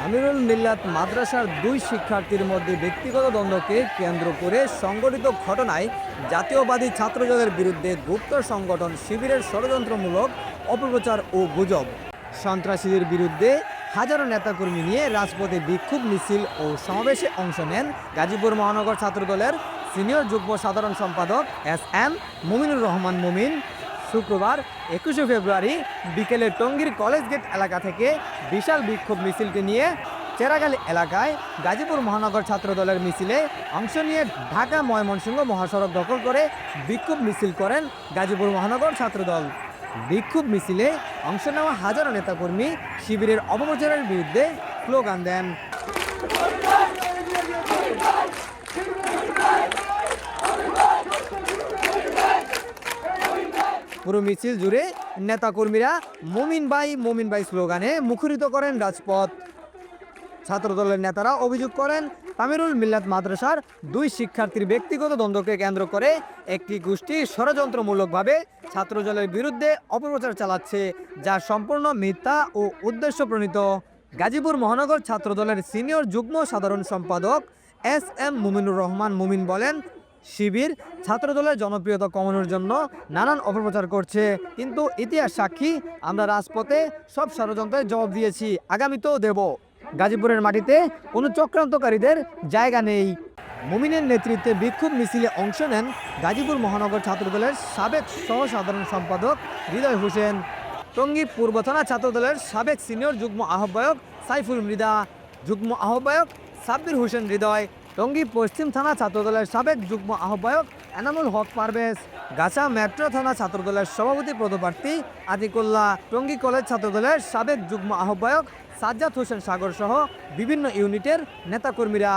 আমিরুল মিল্লাত মাদ্রাসার দুই শিক্ষার্থীর মধ্যে ব্যক্তিগত দ্বন্দ্বকে কেন্দ্র করে সংগঠিত ঘটনায় জাতীয়বাদী ছাত্রদলের বিরুদ্ধে গুপ্ত সংগঠন শিবিরের ষড়যন্ত্রমূলক অপপ্রচার ও গুজব। সন্ত্রাসীদের বিরুদ্ধে হাজারো নেতাকর্মী নিয়ে রাজপথে বিক্ষোভ মিছিল ও সমাবেশে অংশ নেন গাজীপুর মহানগর ছাত্রদলের সিনিয়র যুগ্ম সাধারণ সম্পাদক এস এম মুমিনুর রহমান মুমিন শুক্রবার, একুশে ফেব্রুয়ারি, বিকেলে টঙ্গীর কলেজ গেট এলাকা থেকে বিশাল বিক্ষোভ মিছিলকে নিয়ে চেরাগালি এলাকায় গাজীপুর মহানগর ছাত্র দলের মিছিলে অংশ নিয়ে ঢাকা ময়মনসিংহ মহাসড়ক দখল করে বিক্ষোভ মিছিল করেন গাজীপুর মহানগর ছাত্রদল। বিক্ষোভ মিছিলে অংশ নেওয়া হাজারো নেতাকর্মী শিবিরের অপপ্রচারের বিরুদ্ধে স্লোগান দেন। পুরো মিছিল জুড়ে নেতাকর্মীরা মুমিন ভাই মুমিন ভাই স্লোগানে মুখরিত করেন রাজপথ। ছাত্রদলের নেতারা অভিযোগ করেন, তামিরুল মিল্লাত মাদ্রাসার দুই শিক্ষার্থীর ব্যক্তিগত দ্বন্দ্বকে কেন্দ্র করে একটি গোষ্ঠী ষড়যন্ত্রমূলকভাবে ছাত্রদলের বিরুদ্ধে অপপ্রচার চালাচ্ছে, যা সম্পূর্ণ মিথ্যা ও উদ্দেশ্য প্রণীত গাজীপুর মহানগর ছাত্রদলের সিনিয়র যুগ্ম সাধারণ সম্পাদক এস এম মুমিনুর রহমান মুমিন বলেন শিবির। ছাত্রদলের জনপ্রিয়তা কমানোর জন্য নানান অপপ্রচার করছে। কিন্তু ইতিহাস সাক্ষী, আমরা রাজপথে সব ষড়যন্ত্রের জবাব দিয়েছি, আগামীতেও দেব। গাজীপুরের মাটিতে কোনো চক্রান্তকারীদের জায়গা নেই। মুমিনের নেতৃত্বে বিক্ষোভ মিছিলে অংশ নেন গাজীপুর মহানগর ছাত্রদলের সাবেক সহ সাধারণ সম্পাদক হৃদয় হোসেন। টঙ্গী পূর্ব থানা ছাত্রদলের সাবেক সিনিয়র যুগ্ম আহ্বায়ক সাইফুল মৃদা যুগ্ম আহ্বায়ক সাব্বির হোসেন হৃদয় টঙ্গী পশ্চিম থানা ছাত্রদলের সাবেক যুগ্ম আহ্বায়ক এনামুল হক পারভেজ, গাছা মেট্রো থানা ছাত্রদলের সভাপতি পদপ্রার্থী আতিকুল্লাহ, টঙ্গী কলেজ ছাত্রদলের সাবেক যুগ্ম আহ্বায়ক সাজ্জাদ হোসেন সাগর সহ বিভিন্ন ইউনিটের নেতাকর্মীরা।